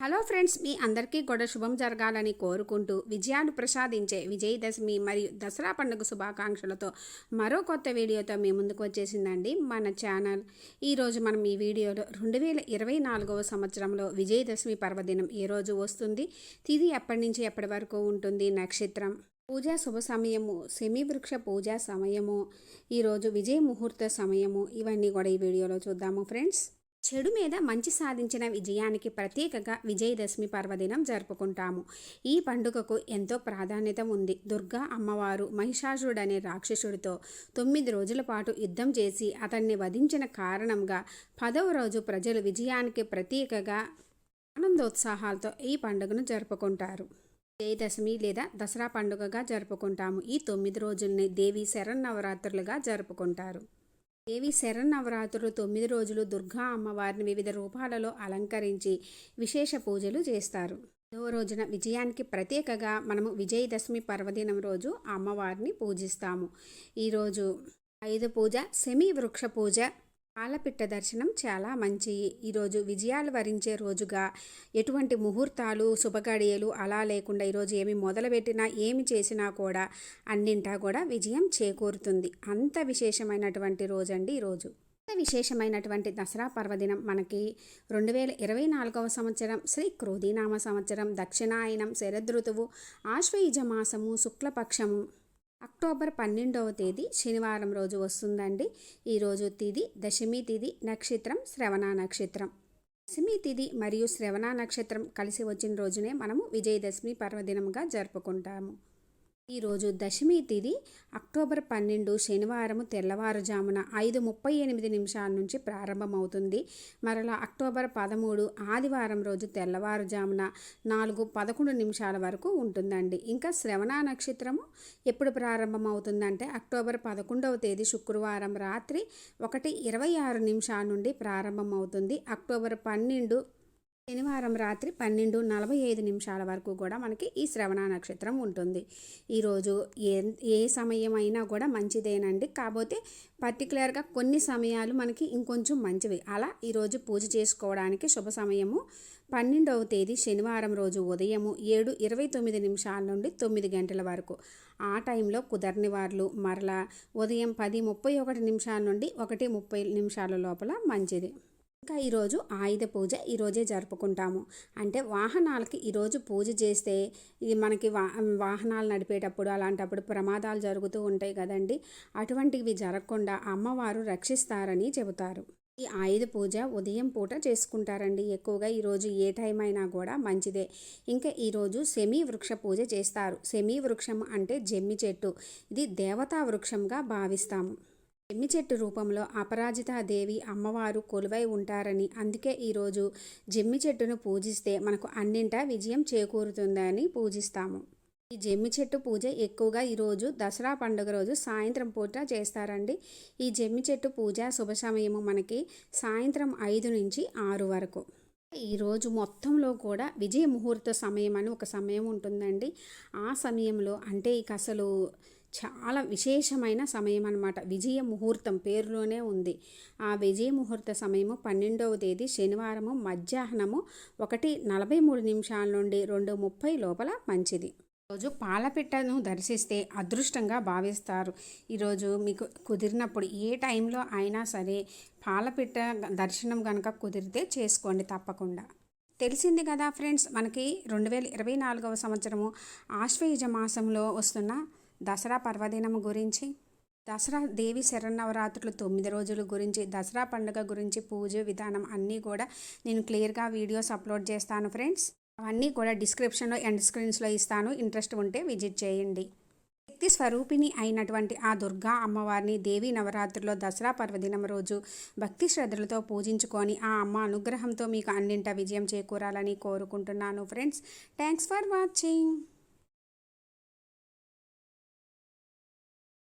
Hello friends మీ అందరికీ కూడా శుభం జరగాలని కోరుకుంటూ విజయాలు ప్రసాదించే విజయదశమి మరియు దసరా పండుగ శుభాకాంక్షలతో మరో కొత్త వీడియోతో మీ ముందుకు వచ్చేసిందండి మన ఛానల్. ఈరోజు మనం ఈ వీడియోలో రెండు వేల ఇరవై నాలుగవ సంవత్సరంలో విజయదశమి పర్వదినం ఏ రోజు వస్తుంది తిది ఎప్పటి నుంచి ఎప్పటి వరకు ఉంటుంది నక్షత్రం పూజా శుభ సమయము సెమీ వృక్ష పూజా సమయము ఈరోజు విజయ ముహూర్త సమయము ఇవన్నీ కూడా ఈ వీడియోలో చూద్దాము ఫ్రెండ్స్. చెడు మీద మంచి సాధించిన విజయానికి ప్రత్యేకగా విజయదశమి పర్వదినం జరుపుకుంటాము. ఈ పండుగకు ఎంతో ప్రాధాన్యత ఉంది. దుర్గా అమ్మవారు మహిషాసురుడనే రాక్షసుడితో తొమ్మిది రోజుల పాటు యుద్ధం చేసి అతన్ని వధించిన కారణంగా పదవ రోజు ప్రజలు విజయానికి ప్రత్యేకగా ఆనందోత్సాహాలతో ఈ పండుగను జరుపుకుంటారు. విజయదశమి లేదా దసరా పండుగగా జరుపుకుంటాము. ఈ తొమ్మిది రోజుల్ని దేవి శరన్నవరాత్రులుగా జరుపుకుంటారు. దేవి శరన్నవరాత్రులు తొమ్మిది రోజులు దుర్గా అమ్మవారిని వివిధ రూపాలలో అలంకరించి విశేష పూజలు చేస్తారు. పదవ రోజున విజయానికి ప్రత్యేకగా మనము విజయదశమి పర్వదినం రోజు అమ్మవారిని పూజిస్తాము. ఈరోజు ఐదు పూజ సెమీ వృక్ష పూజ పాలపిట్ట దర్శనం చాలా మంచి. ఈరోజు విజయాలు వరించే రోజుగా ఎటువంటి ముహూర్తాలు శుభగడియలు అలా లేకుండా ఈరోజు ఏమి మొదలుపెట్టినా ఏమి చేసినా కూడా అన్నింటా కూడా విజయం చేకూరుతుంది. అంత విశేషమైనటువంటి రోజు. అండి ఈరోజు విశేషమైనటువంటి దసరా పర్వదినం మనకి రెండు వేల ఇరవై నాలుగవ సంవత్సరం శ్రీ క్రోధీనామ సంవత్సరం దక్షిణాయనం శరదృతువు ఆశ్వయుజ మాసము శుక్లపక్షము అక్టోబర్ పన్నెండవ తేదీ శనివారం రోజు వస్తుందండి. ఈరోజు తిది దశమి తిది నక్షత్రం శ్రవణ నక్షత్రం. దశమి తిది మరియు శ్రవణ నక్షత్రం కలిసి వచ్చిన రోజునే మనము విజయదశమి పర్వదినంగా జరుపుకుంటాము. ఈరోజు దశమి తిథి అక్టోబర్ పన్నెండు శనివారం తెల్లవారుజామున ఐదు ముప్పై ఎనిమిది నిమిషాల నుంచి ప్రారంభమవుతుంది. మరలా అక్టోబర్ పదమూడు ఆదివారం రోజు తెల్లవారుజామున నాలుగు పదకొండు నిమిషాల వరకు ఉంటుందండి. ఇంకా శ్రవణ నక్షత్రము ఎప్పుడు ప్రారంభమవుతుందంటే అక్టోబర్ పదకొండవ తేదీ శుక్రవారం రాత్రి ఒకటి ఇరవై ఆరు నిమిషాల నుండి ప్రారంభమవుతుంది. అక్టోబర్ పన్నెండు శనివారం రాత్రి పన్నెండు నలభై ఐదు నిమిషాల వరకు కూడా మనకి ఈ శ్రవణ నక్షత్రం ఉంటుంది. ఈరోజు ఏ ఏ సమయం అయినా కూడా మంచిదేనండి. కాకపోతే పర్టికులర్గా కొన్ని సమయాలు మనకి ఇంకొంచెం మంచివి. అలా ఈరోజు పూజ చేసుకోవడానికి శుభ సమయము పన్నెండవ తేదీ శనివారం రోజు ఉదయము ఏడు ఇరవై తొమ్మిది నిమిషాల నుండి తొమ్మిది గంటల వరకు. ఆ టైంలో కుదరని వారు మరలా ఉదయం పది ముప్పై ఒకటి నిమిషాల నుండి ఒకటి ముప్పై నిమిషాల లోపల మంచిది. ఇంకా ఈరోజు ఆయుధ పూజ ఈరోజే జరుపుకుంటాము. అంటే వాహనాలకి ఈరోజు పూజ చేస్తే ఇది మనకి వా వాహనాలు నడిపేటప్పుడు అలాంటప్పుడు ప్రమాదాలు జరుగుతూ ఉంటాయి కదండి. అటువంటివి జరగకుండా అమ్మవారు రక్షిస్తారని చెబుతారు. ఈ ఆయుధ పూజ ఉదయం పూట చేసుకుంటారండి. ఎక్కువగా ఈరోజు ఏ టైం అయినా కూడా మంచిదే. ఇంకా ఈరోజు సెమీ వృక్ష పూజ చేస్తారు. సెమీ వృక్షం అంటే జమ్మి చెట్టు. ఇది దేవతా వృక్షంగా భావిస్తాము. జమ్మి చెట్టు రూపంలో అపరాజితాదేవి అమ్మవారు కొలువై ఉంటారని అందుకే ఈరోజు జమ్మి చెట్టును పూజిస్తే మనకు అన్నింటా విజయం చేకూరుతుందని పూజిస్తాము. ఈ జమ్మి చెట్టు పూజ ఎక్కువగా ఈరోజు దసరా పండుగ రోజు సాయంత్రం పూట చేస్తారండి. ఈ జమ్మి చెట్టు పూజ శుభ సమయము మనకి సాయంత్రం ఐదు నుంచి ఆరు వరకు. ఈరోజు మొత్తంలో కూడా విజయ ముహూర్త సమయం అని ఒక సమయం ఉంటుందండి. ఆ సమయంలో అంటే ఇక అసలు చాలా విశేషమైన సమయం అనమాట విజయ ముహూర్తం పేరులోనే ఉంది. ఆ విజయ ముహూర్త సమయము పన్నెండవ తేదీ శనివారము మధ్యాహ్నము ఒకటి నలభై మూడు నిమిషాల నుండి రెండు ముప్పై లోపల మంచిది. రోజు పాలపిట్టను దర్శిస్తే అదృష్టంగా భావిస్తారు. ఈరోజు మీకు కుదిరినప్పుడు ఏ టైంలో అయినా సరే పాలపిట్ట దర్శనం కనుక కుదిరితే చేసుకోండి తప్పకుండా. తెలిసింది కదా ఫ్రెండ్స్ మనకి రెండు వేల ఇరవై నాలుగవ సంవత్సరము ఆశ్వయుజ మాసంలో వస్తున్న దసరా పర్వదినం గురించి దసరా దేవి శరన్నవరాత్రులు తొమ్మిది రోజుల గురించి దసరా పండుగ గురించి పూజ విధానం అన్నీ కూడా నేను క్లియర్గా వీడియోస్ అప్లోడ్ చేస్తాను ఫ్రెండ్స్. అవన్నీ కూడా డిస్క్రిప్షన్లో ఎండ్ స్క్రీన్స్లో ఇస్తాను. ఇంట్రెస్ట్ ఉంటే విజిట్ చేయండి. శక్తి స్వరూపిణి అయినటువంటి ఆ దుర్గా అమ్మవారిని దేవి నవరాత్రిలో దసరా పర్వదినం రోజు భక్తి శ్రద్ధలతో పూజించుకొని ఆ అమ్మ అనుగ్రహంతో మీకు అన్నింట విజయం చేకూరాలని కోరుకుంటున్నాను ఫ్రెండ్స్. Thanks for watching.